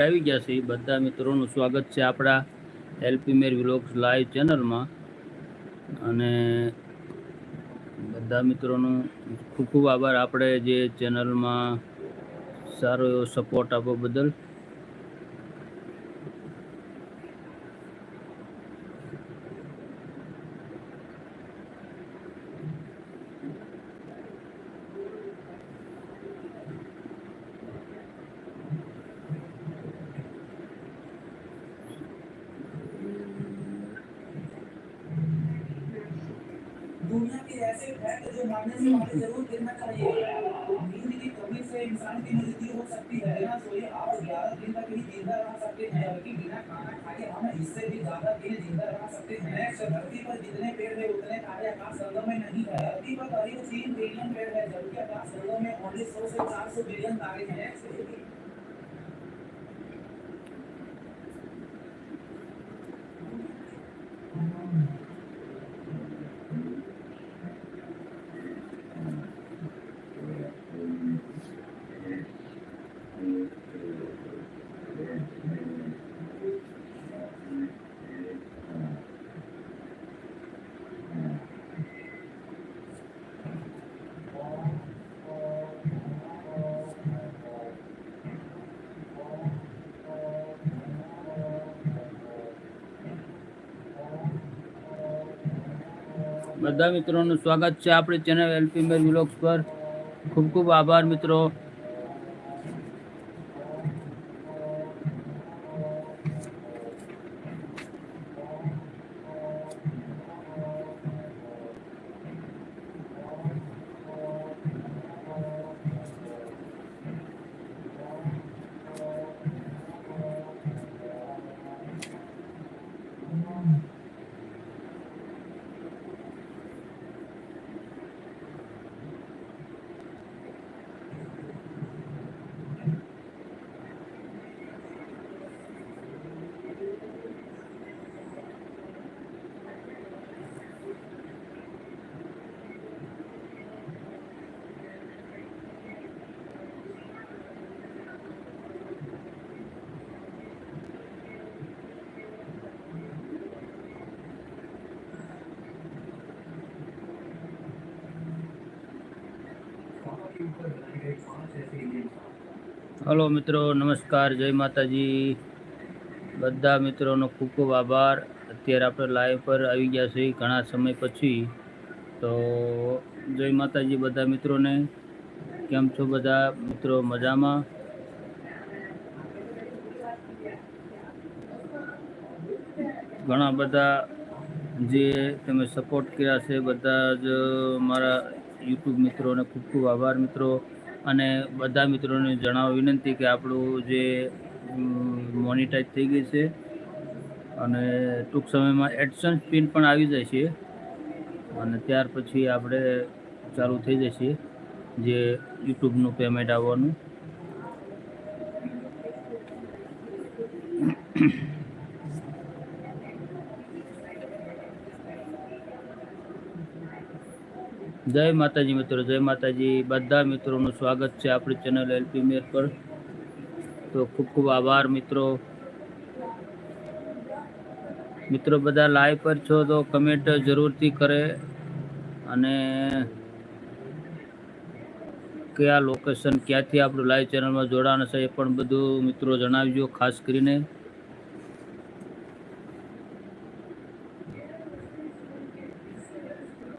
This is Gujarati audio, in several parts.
આવી ગયા છે. બધા મિત્રોનું સ્વાગત છે આપણા એલપી મેર વ્લોગ્સ લાઈવ ચેનલમાં અને બધા મિત્રોનું ખૂબ ખૂબ આભાર. આપણે જે ચેનલમાં સારો એવો સપોર્ટ આપવા બદલ दुनिया के ऐसे फैक्ट जो मानने से हमें ज़रूर गिरना चाहिए नींद की कमी से इंसान की मृत्यु हो सकती है। ना सोइए आप 11 दिन तक ही ज़िंदा रह सकते हैं, बल्कि बिना खाना खाए हम इससे भी ज़्यादा दिन ज़िंदा रह सकते हैं। धरती पर जितने पेड़ है, उतने तारे आकाश गंगा में नहीं है। धरती पर करीब तीन बिलियन पेड़ है, जबकि आकाश गंगा में ओनली सौ से चार सौ बिलियन तारे हैं। બધા મિત્રોનું સ્વાગત છે આપણી ચેનલ એલપી મેર વિલોક્સ પર. ખૂબ ખૂબ આભાર મિત્રો. હલો મિત્રો, નમસ્કાર, જય માતાજી. બધા મિત્રોનો ખૂબ ખૂબ આભાર. અત્યારે આપણે લાઈવ પર આવી ગયા છીએ ઘણા સમય પછી. તો જય માતાજી બધા મિત્રોને. કેમ છો બધા? મિત્રો, મજામાં? ઘણા બધા જે તમે સપોર્ટ કર્યા છે, બધા જ મારા યુટ્યુબ મિત્રોને ખૂબ ખૂબ આભાર મિત્રો. અને બધા મિત્રોને જણાવવા વિનંતી કે આપણું જે મોનિટાઈઝ થઈ ગઈ છે અને ટૂંક સમયમાં એડસન્સ પિન પણ આવી જાય છે અને ત્યાર પછી આપણે ચાલુ થઈ જશે જે યુટ્યુબનું પેમેન્ટ આવવાનું. જય માતાજી મિત્રો, જય માતાજી. બધા મિત્રોનું સ્વાગત છે આપણી ચેનલ એલપી મેર પર. તો ખૂબ ખૂબ આભાર મિત્રો. મિત્રો બધા લાઈવ પર છો તો કમેન્ટ જરૂરથી કરે અને કયા લોકેશન ક્યાંથી આપણું લાઈવ ચેનલમાં જોડાણ છે એ પણ બધું મિત્રો જણાવજો, ખાસ કરીને.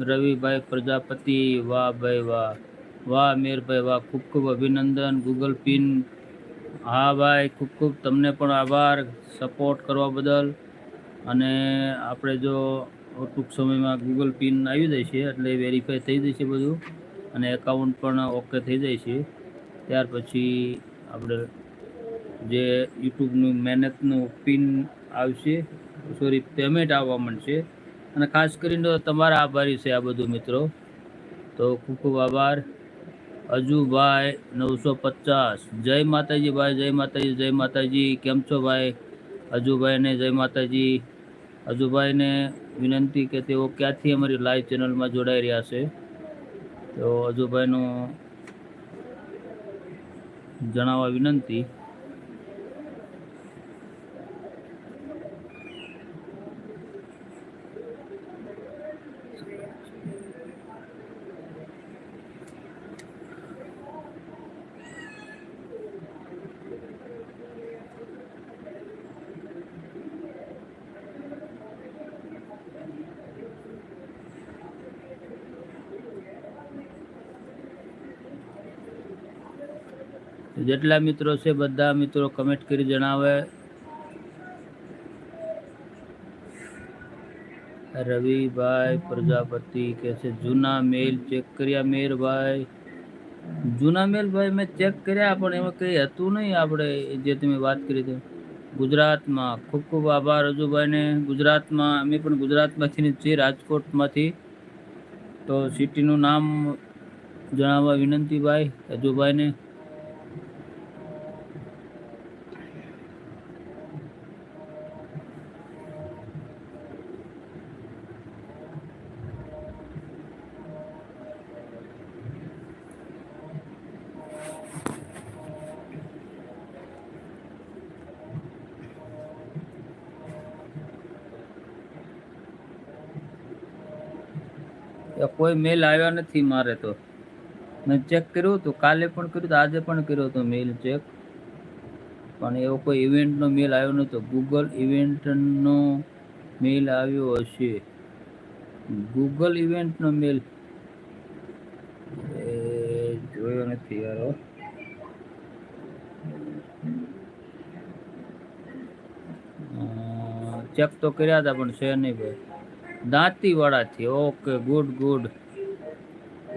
રવિભાઈ પ્રજાપતિ, વાહ ભાઈ વાહ. વાહ મેરભાઈ વાહ, ખૂબ ખૂબ અભિનંદન. ગૂગલ પિન હા ભાઈ, ખૂબ ખૂબ તમને પણ આભાર સપોર્ટ કરવા બદલ. અને આપણે જો ટૂંક સમયમાં ગૂગલ પિન આવી જાય છે, એટલે વેરીફાઈ થઈ જશે બધું. અને એકાઉન્ટ પણ ઓકે થઈ જાય છે. ત્યાર પછી આપણે જે યુટ્યુબનું મહેનતનું પિન આવશે સોરી પેમેન્ટ આવવા માંડશે. અને ખાસ કરીને તમારા આભારી છે આ બધું મિત્રો. તો ખૂબ ખૂબ આભાર. અજુભાઈ નવસો પચાસ. જય માતાજી ભાઈ, જય માતાજી જય માતાજી. કેમ છો ભાઈ? અજુભાઈને જય માતાજી. અજુભાઈને વિનંતી કે તેઓ ક્યાંથી અમારી લાઈવ ચેનલમાં જોડાઈ રહ્યા છે. તો અજુભાઈનું જણાવવા વિનંતી. જેટલા મિત્રો છે, બધા મિત્રો કમેન્ટ કરી જણાવે. રવિભાઈ પ્રજાપતિ કે છે, જૂના મેલ ચેક કર્યા મેરભાઈ. જૂના મેલ ભાઈ મેં ચેક કર્યા, પણ એમાં કંઈ હતું નહીં આપણે, જે તમે વાત કરી હતી ગુજરાતમાં ખૂબ ખૂબ આભાર રજુભાઈને ગુજરાતમાં, અમે પણ ગુજરાતમાંથી છીએ, રાજકોટમાંથી. તો સિટીનું નામ જણાવવા વિનંતી ભાઈ રજુભાઈને કોઈ મેલ આવ્યા નથી મારે તો. મેં ચેક કર્યું હતું, કાલે પણ કર્યું હતું, આજે પણ કર્યો હતો મેલ ચેક પણ એવો કોઈ ઇવેન્ટનો મેલ આવ્યો નહોતો. ગૂગલ ઇવેન્ટનો મેલ આવ્યો હશે. ગૂગલ ઇવેન્ટનો મેલ. જોયો નથી યાર ચેક તો કર્યા હતા પણ છે નહીં ભાઈ. દાંતીવાડાથી. Okay, good good.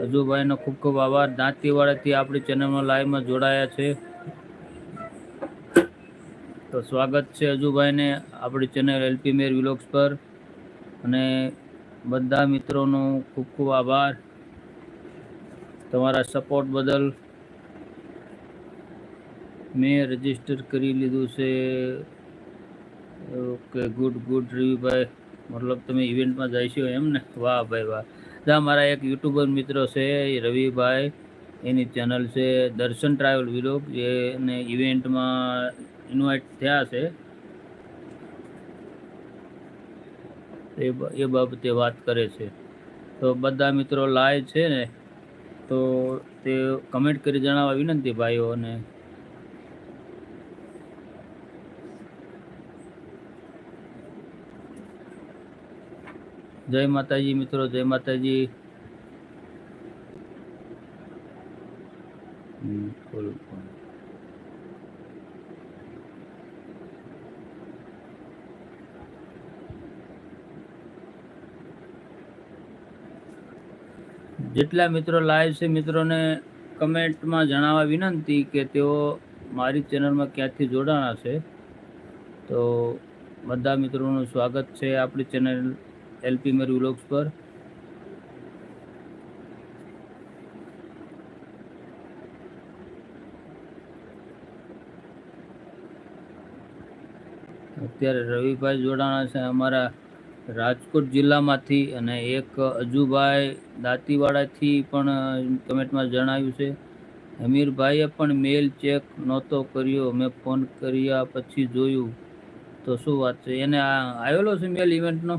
હજુભાઈનો ખૂબ ખૂબ આભાર. દાંતીવાડાથી આપણી ચેનલમાં લાઈવમાં જોડાયા છે. તો સ્વાગત છે હજુભાઈને આપણી ચેનલ એલપી મેર વિલોક્સ પર. અને બધા મિત્રોનો ખૂબ ખૂબ આભાર. તમારા સપોર્ટ બદલ મેં રજિસ્ટર કરી લીધું છે. ઓકે, ગુડ ગુડ, રવિભાઈ. મતલબ તમે ઇવેન્ટમાં જઈશો એમ ને? વાહ ભાઈ વાહ. જા, મારા એક યુટ્યુબર મિત્રો છે, એ રવિભાઈ. એની ચેનલ છે દર્શન ટ્રાવેલ વિલોગ એને ઇવેન્ટમાં ઇન્વાઇટ થયા છે. એ એ બાબતે વાત કરે છે. તો બધા મિત્રો લાઈવ છે ને, તો તે કમેન્ટ કરી જણાવવા વિનંતી ભાઈઓને. જય માતાજી મિત્રો, જય માતાજી. જેટલા મિત્રો લાઈવ છે, મિત્રોને કમેન્ટમાં જણાવવા વિનંતી કે તેઓ મારી ચેનલમાં ક્યાંથી જોડાણા છે તો બધા મિત્રોનું સ્વાગત છે આપણી ચેનલ એલપી મેર વ્લોગ્સ પર. અત્યારે રવિભાઈ જોડાણા છે અમારા રાજકોટ જિલ્લામાંથી અને એક અજુભાઈ દાંતીવાડાથી પણ કમેન્ટમાં જણાવ્યું છે. હમીરભાઈએ પણ મેલ ચેક નહોતો કર્યો મેં ફોન કર્યા પછી જોયું. તો શું વાત છે? એને આવેલો છે મેલ ઇવેન્ટનો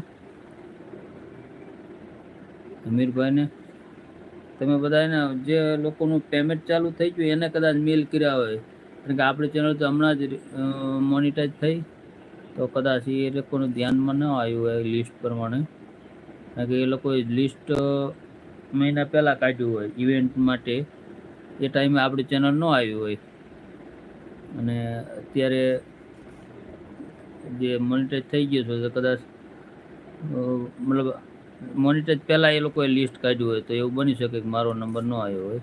અમીરભાઈને. તમે બધાને જે લોકોનું પેમેન્ટ ચાલુ થઈ ગયું, એને કદાચ મેલ કર્યા હોય. કારણ કે આપણી ચેનલ તો હમણાં જ મોનિટાઈઝ થઈ. તો કદાચ એ લોકોનું ધ્યાનમાં ન આવ્યું હોય લિસ્ટ પ્રમાણે. કારણ કે એ લોકોએ લિસ્ટ મહિના પહેલાં કાઢ્યું હોય ઇવેન્ટ માટે. એ ટાઈમે આપણી ચેનલ ન આવી હોય. અને અત્યારે જે મોનિટાઈઝ થઈ ગયું છે, તો કદાચ મતલબ મોનિટાઈઝ પહેલાં એ લોકોએ લિસ્ટ કાઢ્યું હોય તો એવું બની શકે કે મારો નંબર ન આવ્યો હોય.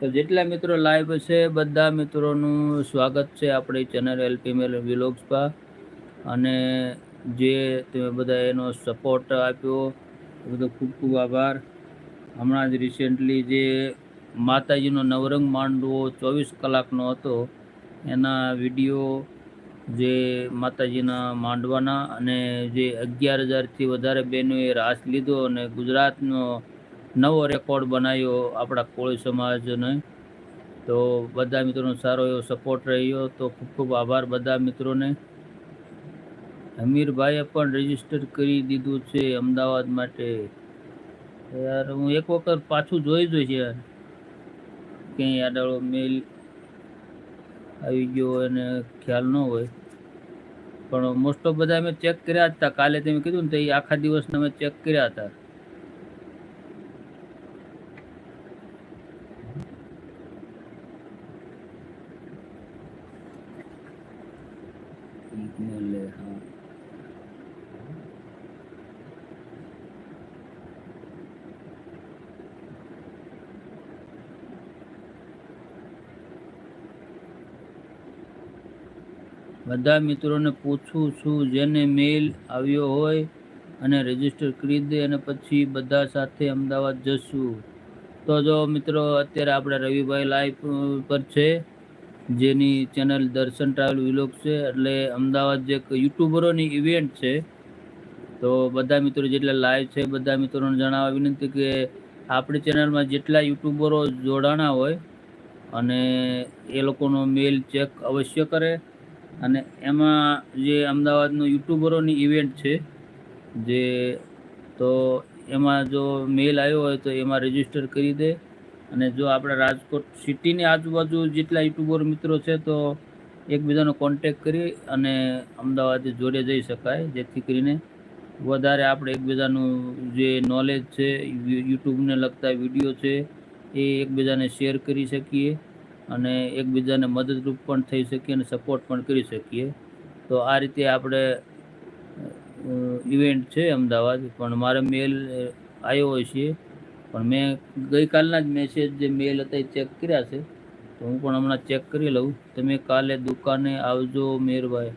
તો જેટલા મિત્રો લાઈવ છે, બધા મિત્રોનું સ્વાગત છે આપણી ચેનલ એલપી મેલ વિલોગ્સ પર. અને જે તમે બધા એનો સપોર્ટ આપ્યો, એ બધો ખૂબ ખૂબ આભાર. હમણાં જ રિસેન્ટલી જે માતાજીનો નવરંગ માંડવો ચોવીસ કલાકનો હતો, એના વીડિયો જે માતાજીના માંડવાના અને જે અગિયાર હજારથી વધારે બહેનોએ રાસ લીધો અને ગુજરાતનો નવો રેકોર્ડ બનાવ્યો આપણા કોળી સમાજને. તો બધા મિત્રોનો સારો એવો સપોર્ટ રહ્યો. તો ખૂબ ખૂબ આભાર બધા મિત્રોને. હમીરભાઈએ પણ રજિસ્ટર કરી દીધું છે અમદાવાદ માટે. યાર, હું એક વખત પાછું જોઈ જોઈશ યાર. ક્યાંય આડાળો મેલ આવી ગયો હોય અને ખ્યાલ ન હોય. પણ મોસ્ટ ઓફ બધા અમે ચેક કર્યા હતા કાલે તમે કીધું ને તો એ આખા દિવસના અમે ચેક કર્યા હતા. બધા મિત્રોને પૂછું છું, જેને મેલ આવ્યો હોય અને રજિસ્ટર કરી દે અને પછી બધા સાથે અમદાવાદ જશું. તો જો મિત્રો, અત્યારે આપણે રવિભાઈ લાઈવ પર છે, જેની ચેનલ દર્શન ટ્રાવેલ વિલોક છે, એટલે અમદાવાદ જે યુટ્યુબરોની ઇવેન્ટ છે, તો બધા મિત્રો જેટલા લાઈવ છે, બધા મિત્રોને જણાવવા વિનંતી કે આપણી ચેનલમાં જેટલા યુટ્યુબરો જોડાણા હોય અને એ લોકોનો મેલ ચેક અવશ્ય કરે. અને એમાં જે અમદાવાદનું યુટ્યુબરોની ઇવેન્ટ છે, જે તો એમાં જો મેલ આવ્યો હોય તો એમાં રજિસ્ટર કરી દે. અને જો આપણા રાજકોટ સિટીની આજુબાજુ જેટલા યુટ્યુબર મિત્રો છે તો એકબીજાનો કોન્ટેક કરી અને અમદાવાદ જોડે જઈ શકાય. જેથી કરીને વધારે આપણે એકબીજાનું જે નોલેજ છે યુટ્યુબને લગતા વીડિયો છે, એ એકબીજાને શેર કરી શકીએ. અને એકબીજાને મદદરૂપ પણ થઈ શકીએ અને સપોર્ટ પણ કરી શકીએ. તો આ રીતે આપણે ઇવેન્ટ છે અમદાવાદ, પણ મારે મેલ આવ્યો હોય છે. પણ મેં ગઈકાલના જ મેસેજ જે મેલ હતા એ ચેક કર્યા છે. તો હું પણ હમણાં ચેક કરી લઉં. તમે કાલે દુકાને આવજો મેરભાઈ.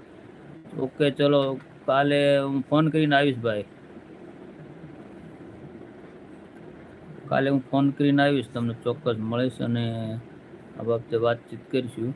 ઓકે, ચલો, કાલે હું ફોન કરીને આવીશ ભાઈ. કાલે હું ફોન કરીને આવીશ, તમને ચોક્કસ મળીશ અને આ બાબતે વાતચીત કરીશું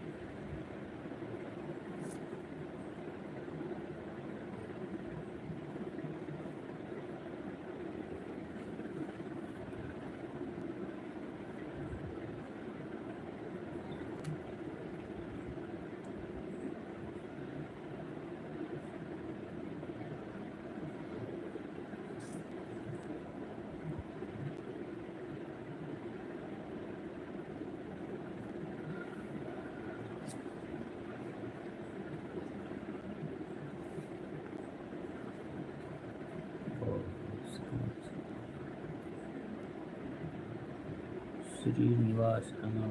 શ્રીનિવાસ અને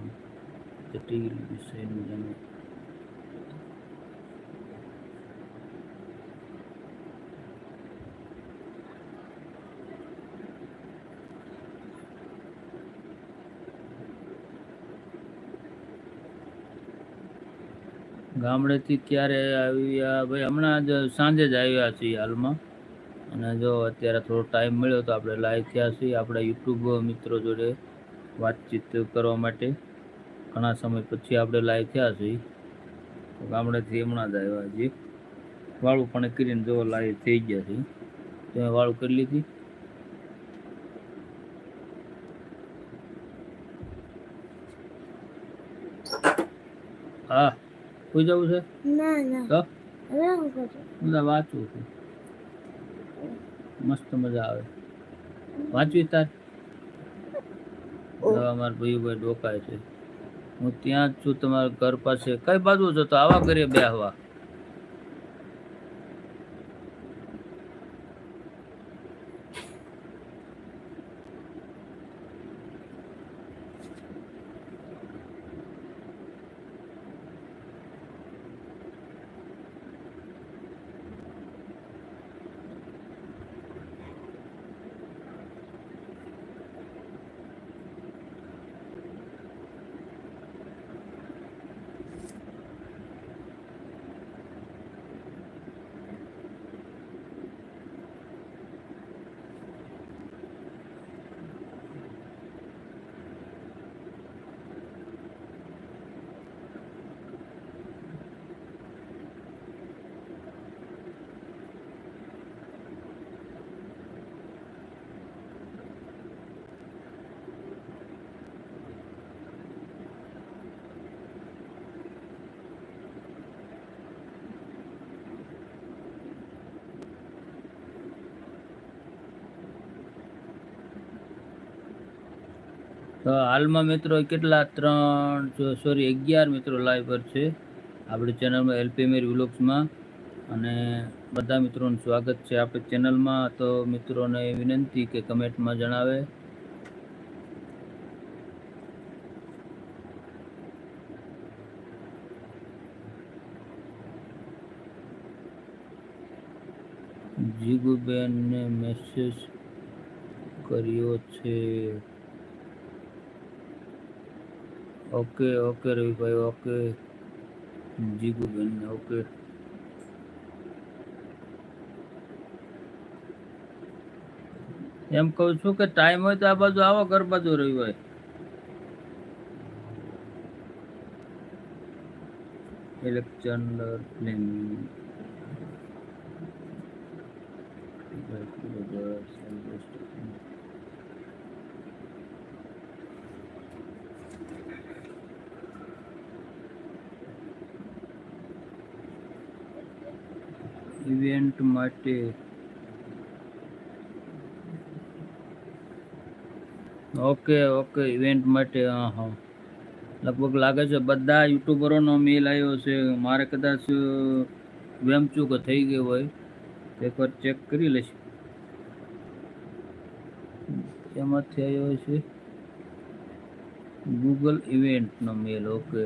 જટિલ વિષયનું જન્મ ગામડેથી ક્યારે આવ્યા? ભાઈ, હમણાં જ સાંજે જ આવ્યા છીએ હાલમાં. અને જો અત્યારે થોડો ટાઈમ મળ્યો તો આપણે લાઈવ થયા છીએ. આપણા યુટ્યુબ મિત્રો જોડે વાતચીત કરવા માટે ઘણા સમય પછી આપણે લાઈવ થયા છીએ. ગામડેથી હમણાં જ આવ્યા હજી વાળું પણ કરીને જો લાઈવ થઈ ગયા છે. તમે વાળું કરી લીધી. હા કોઈ જવું છે? ના ના. તો? બધા વાંચવું છું. મસ્ત મજા આવે. વાંચવી તાર? જો અમારા ભાઈ ભાઈ ડોકાય છે. હું ત્યાં જ છું તમારા ઘર પાસે. કઈ બાજુ છો તો આવા કરીએ બેહવા. હાલમાં મિત્રો કેટલા ત્રણ સોરી અગિયાર મિત્રો લાઈવ પર છે. આપણી ચેનલમાં એલપી મેર અને બધા મિત્રોનું સ્વાગત છે આપણી ચેનલમાં તો મિત્રોને વિનંતી કે કમેન્ટમાં જણાવે. જીગુબેનને મેસેજ કર્યો છે. ઓકે ઓકે રવિભાઈ, ઓકે. જીગુબેન ઓકે. એમ કહું છું કે ટાઈમ હોય તો આ બાજુ આવો ઘર બાજુ રવિભાઈ. ઇલેક્ટ્રનર ફિલ્મ ઇવેન્ટ માટે ઓકે ઓકે ઇવેન્ટ માટે હા હા લગભગ લાગે છે બધા યુટ્યુબરોનો મેલ આવ્યો છે. મારે કદાચ વેમચૂક થઈ ગયો હોય. એકવાર ચેક કરી લઈશ. એમાંથી આવ્યો છે. ગૂગલ ઇવેન્ટનો મેલ ઓકે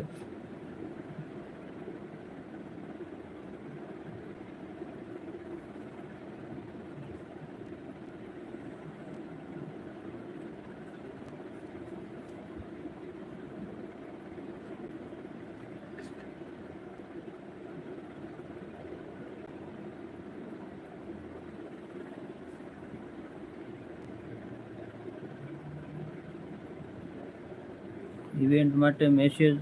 ઇવેન્ટ માટે મેસેજ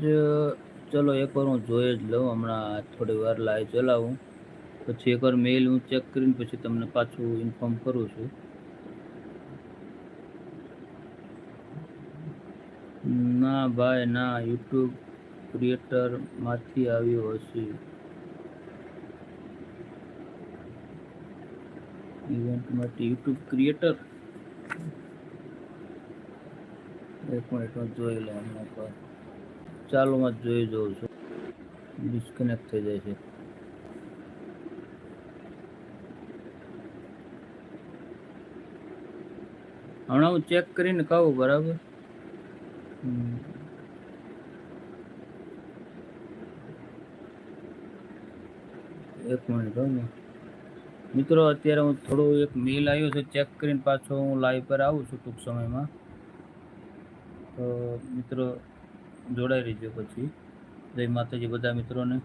ચલો એકવાર હું જોઈ જ લઉં. હમણાં થોડી વાર લાઈવ ચલાવું. પછી એકવાર મેઇલ હું ચેક કરીને પછી તમને પાછું ઇન્ફોર્મ કરું છું. ના ભાઈ, ના યુટ્યુબ ક્રિએટરમાંથી આવ્યો હશે. ઇવેન્ટ માટે યુટ્યુબ ક્રિએટર એક મિનિટમાં જોઈ લે હમણાં પર ચાલો માં જોઈ જોઉં છું. ડિસ્કનેક્ટ થઈ જાય છે. હમણાં હું ચેક કરીને કહું બરાબર? એક મિનિટ હોય ને. મિત્રો, અત્યારે હું થોડું એક મેલ આવ્યો છે ચેક કરીને પાછો હું લાઈવ પર આવું છું ટૂંક સમયમાં. તો મિત્રો જોડાઈ રહેજો પછી. જય માતાજી બધા મિત્રોને.